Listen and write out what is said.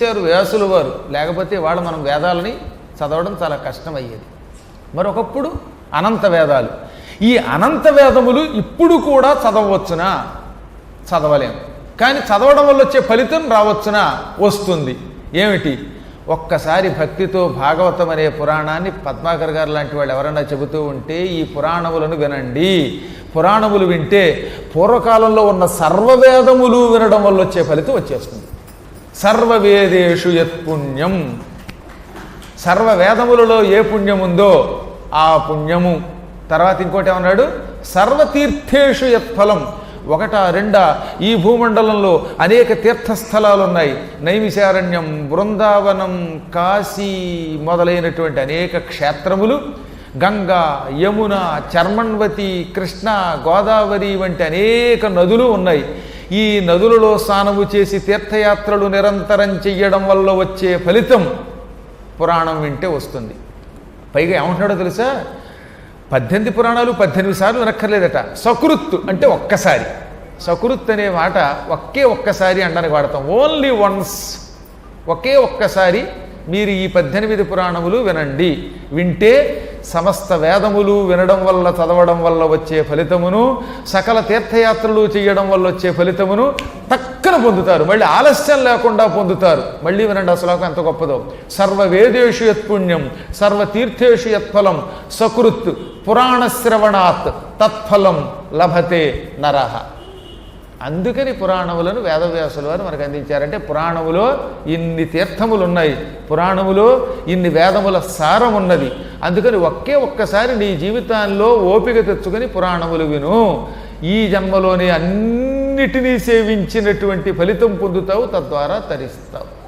ఇచ్చారు వ్యాసులు వారు. లేకపోతే వాళ్ళు మనం వేదాలని చదవడం చాలా కష్టమయ్యేది. మరొకప్పుడు అనంత వేదాలు. ఈ అనంత వేదములు ఇప్పుడు కూడా చదవచ్చునా చదవలేం. కానీ చదవడం వల్ల వచ్చే ఫలితం రావచ్చునా? వస్తుంది. ఏమిటి? ఒక్కసారి భక్తితో భాగవతం అనే పురాణాన్ని పద్మాకర్ గారు లాంటి వాళ్ళు ఎవరైనా చెబుతూ ఉంటే ఈ పురాణములను వినండి. పురాణములు వింటే పూర్వకాలంలో ఉన్న సర్వవేదములు వినడం వల్ల వచ్చే ఫలితం వచ్చేస్తుంది. సర్వవేదేషు యత్పుణ్యం సర్వవేదములలో ఏ పుణ్యం ఉందో ఆ పుణ్యము. తర్వాత ఇంకోటి ఏమన్నాడు? సర్వతీర్థేషు యత్ఫలం ఒకట రెండా ఈ భూమండలంలో అనేక తీర్థస్థలాలు ఉన్నాయి నైమిశారణ్యం బృందావనం కాశీ మొదలైనటువంటి అనేక క్షేత్రములు. గంగా యమున చర్మణ్వతి కృష్ణ గోదావరి వంటి అనేక నదులు ఉన్నాయి. ఈ నదులలో స్నానము చేసి తీర్థయాత్రలు నిరంతరం చెయ్యడం వల్ల వచ్చే ఫలితం పురాణం వింటే వస్తుంది. పైగా ఏమంటున్నాడో తెలుసా? పద్దెనిమిది పురాణాలు పద్దెనిమిది సార్లు వినక్కర్లేదట. సకృత్తు అంటే ఒక్కసారి. సకృత్ అనే మాట ఒకే ఒక్కసారి అనడానికి వాడతాం. Only once. ఒకే ఒక్కసారి మీరు ఈ పద్దెనిమిది పురాణములు వినండి. వింటే సమస్త వేదములు వినడం వల్ల చదవడం వల్ల వచ్చే ఫలితమును సకల తీర్థయాత్రలు చేయడం వల్ల వచ్చే ఫలితమును తక్కన పొందుతారు. మళ్ళీ ఆలస్యం లేకుండా పొందుతారు. మళ్ళీ వినండి ఆ శ్లోకం ఎంత గొప్పదో. సర్వ వేదేషు యత్పుణ్యం సర్వతీర్థేషు యత్ఫలం సకృత్ పురాణశ్రవణాత్ తత్ఫలం లభతే నరహ అందుకని పురాణములను వేదవ్యాసులు అని మనకు అందించారంటే పురాణములో ఇన్ని తీర్థములు ఉన్నాయి పురాణములో ఇన్ని వేదముల సారం ఉన్నది అందుకని ఒకే ఒక్కసారి నీ జీవితాల్లో ఓపిక తెచ్చుకొని పురాణములు విను. ఈ జన్మలోని అన్నిటినీ సేవించినటువంటి ఫలితం పొందుతావు తద్వారా తరిస్తావు.